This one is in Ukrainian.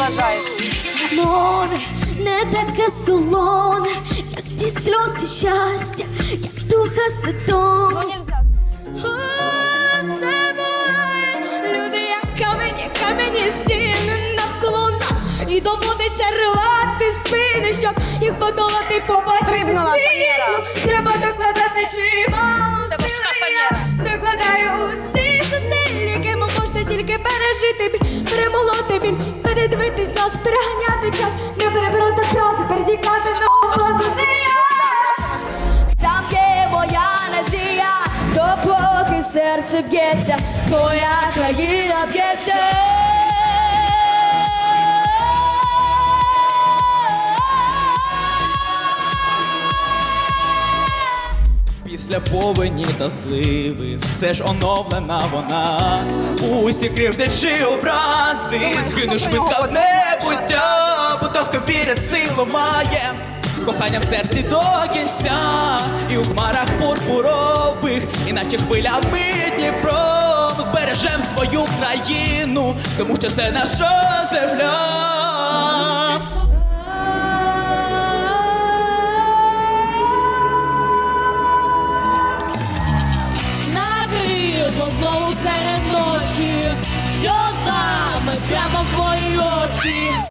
вважаєш? Море не таке солоне, як ті сльози щастя, як духа святого. Люди, як камені, камені стіни навколо нас, і доводиться рвати спини, щоб їх подолати побачити. Тільки пережити біль, перемолоти біль, передивитись нас, переганяти час, не перебирати фрази, передікати на фразу. Там є моя надія, допоки серце б'ється, моя країна б'ється. Після повені та зливи все ж оновлена вона. Усі кривди чи образи. Згину швидко в небуття, бо то, хто вірить, силу має. Кохання в серці до кінця, і у хмарах пурпурових, іначе хвилями Дніпром збережем свою країну, тому що це наша земля. Знову серед ночі, сльозами прямо в мої очі.